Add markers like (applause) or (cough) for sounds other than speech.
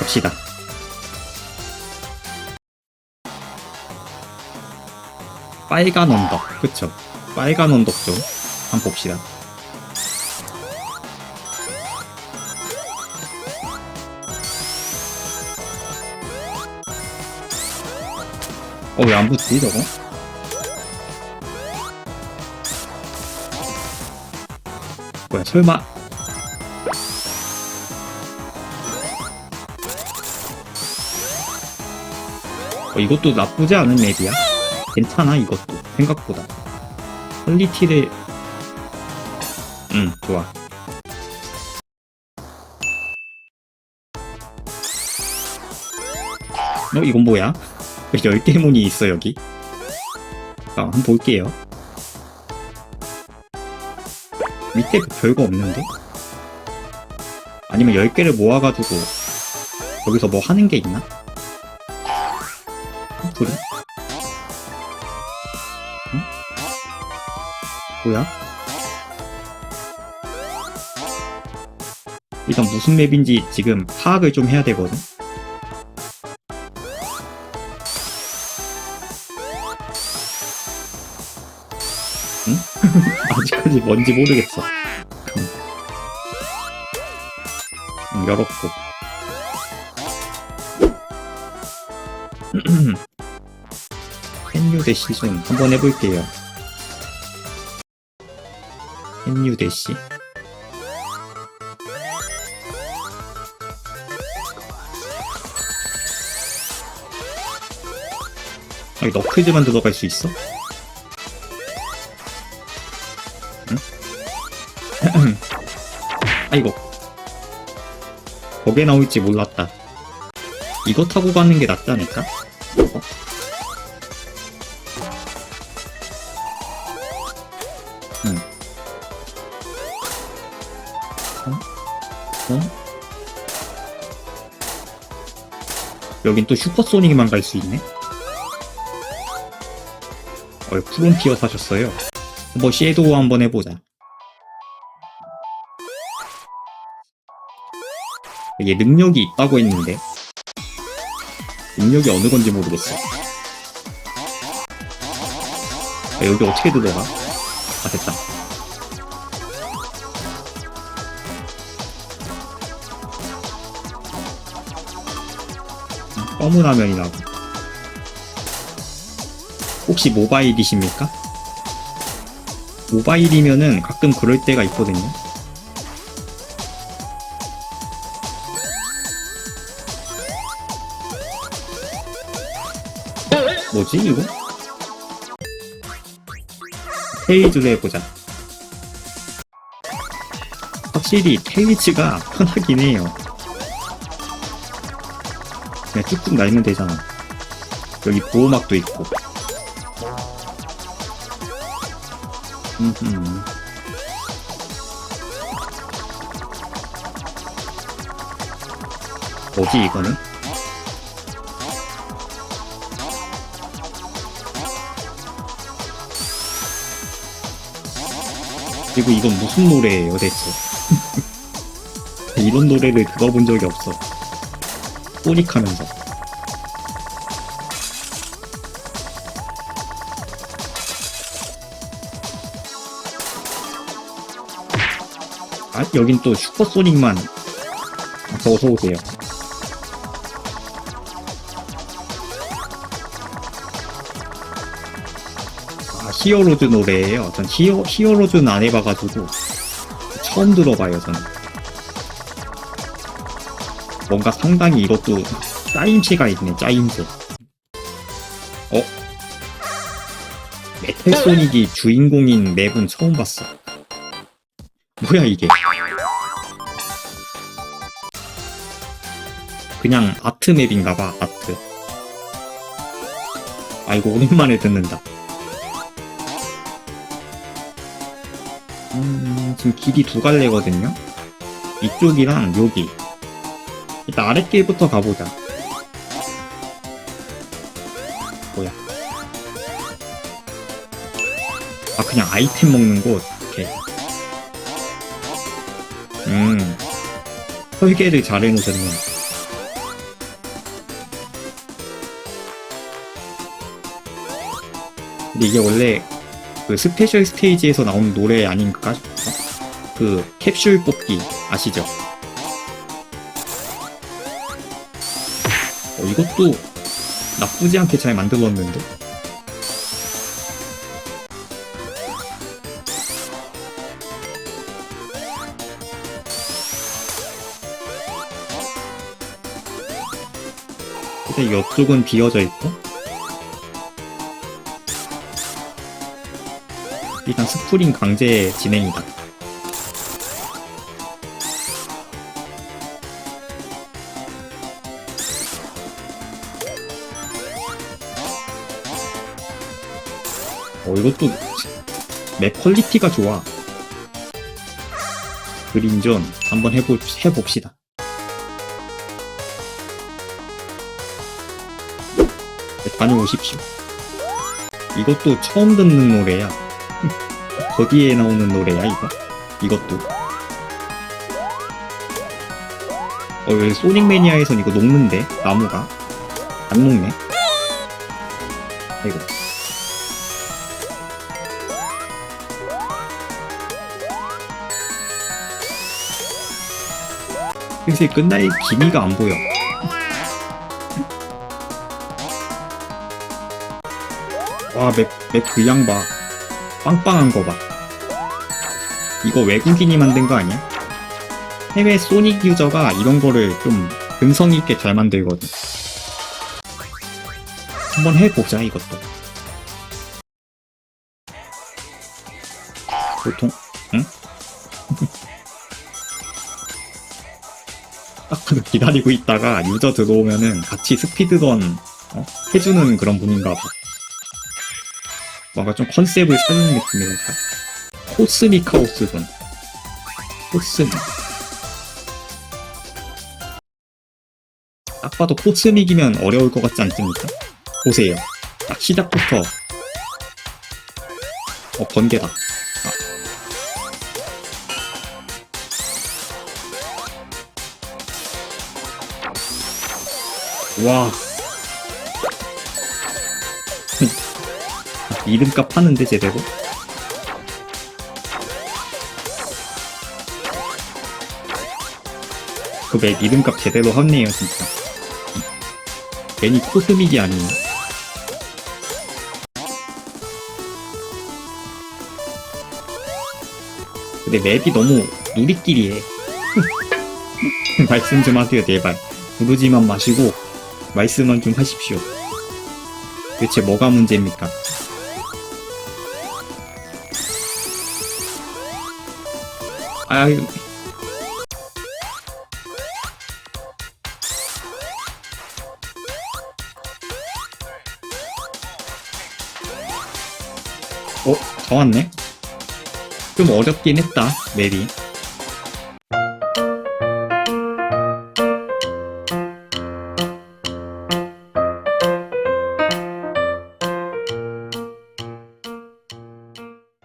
갑시다. 빨간 언덕, 그쵸? 빨간 언덕 좀 한번 봅시다. 어, 왜 안 붙지, 저거? 뭐야, 설마. 어, 이것도 나쁘지 않은 맵이야. 괜찮아, 이것도. 생각보다. 퀄리티를, 응, 좋아. 어, 이건 뭐야? 왜 10개 문이 있어, 여기? 아, 한번 볼게요. 밑에 별거 없는데? 아니면 10개를 모아가지고 여기서 뭐 하는 게 있나? 그래? 응? 뭐야? 일단 무슨 맵인지 지금 파악을 좀 해야 되거든? 응? (laughs) 아직까지 뭔지 모르겠어. 열었고. (clears throat) 햇뉴 대시 좀 한번 해볼게요. 햇뉴 대시. 아니 너클즈만 들어갈 수 있어? (clears throat) 아이고 거기에 나올지 몰랐다 이거 타고 가는 게 않을까? 어? 응. 어? 어? 여긴 또 슈퍼소닉만 갈 수 있네? 어, 프론티어 사셨어요? 한번 섀도우 한번 해보자 이게 능력이 있다고 했는데 능력이 어느 건지 모르겠어 아, 여기 어떻게 들어가? 아 됐다 음, 검은 화면이라고 혹시 모바일이십니까? 모바일이면은 가끔 그럴 때가 있거든요 뭐지 이거? 테이즈로 해보자. 확실히 테이즈가 편하긴 해요. 그냥 쭉쭉 날면 되잖아. 여기 보호막도 있고. 음흠. 뭐지 이거는? 그리고 이건 무슨 노래예요 대체? 이런 노래를 들어본 적이 없어. 소닉하면서. 아 여긴 또 슈퍼소닉만. 아, 어서오세요 히어로즈 노래예요. 전 히어, 히어로즈는 안 해봐가지고 처음 들어봐요, 저는. 뭔가 상당히 이것도 짜임새가 있네, 짜임새. 어? 메탈 소닉이 주인공인 맵은 처음 봤어. 뭐야, 이게. 그냥 아트 맵인가봐, 아트. 아이고, 오랜만에 듣는다. 음, 지금 길이 두 갈래거든요? 이쪽이랑 여기. 일단 아랫길부터 가보자. 뭐야. 아, 그냥 아이템 먹는 곳. 오케이. 음. 설계를 잘 해놓으셨네. 근데 이게 원래 그 스페셜 스테이지에서 나오는 노래 아닌가 싶어. 그 캡슐 뽑기 아시죠? 어, 이것도 나쁘지 않게 잘 만들었는데. 근데 이쪽은 비어져 있고 일단 스프링 강제 진행이다. 어, 이것도 맵 퀄리티가 좋아. 그린존 한번 해보, 해봅시다. 네, 다녀오십시오. 이것도 처음 듣는 노래야. 거기에 나오는 노래야, 이거? 이것도. 어, 여기 소닉 매니아에선 이거 녹는데, 나무가. 안 녹네. 아이고. 글쎄, 끝날 기미가 안 보여. 와, 맵, 맵 분량 봐. 빵빵한 거 봐. 이거 외국인이 만든 거 아니야? 해외 소닉 유저가 이런 거를 좀 근성 있게 잘 만들거든. 한번 해보자, 이것도. 보통, 응? (laughs) 딱그 기다리고 있다가 유저 들어오면은 같이 스피드런 어? 해주는 그런 분인가 봐. 뭔가 좀 컨셉을 살리는 느낌이랄까? 코스믹 카오스존. 코스믹. 딱 봐도 코스믹이면 어려울 것 같지 않습니까? 보세요. 딱 시작부터. 어, 번개다. 아. 와. (laughs) 이름값 하는데 제대로? 그맵 이름값 제대로 하네요 진짜. 괜히 코스믹이 아니에요 근데 맵이 너무 누리끼리 해. (laughs) 말씀 좀 하세요 제발. 부르지만 마시고 말씀만 좀 하십시오. 대체 뭐가 문제입니까? 아 어, 다 왔네? 좀 어렵긴 했다, 맵이.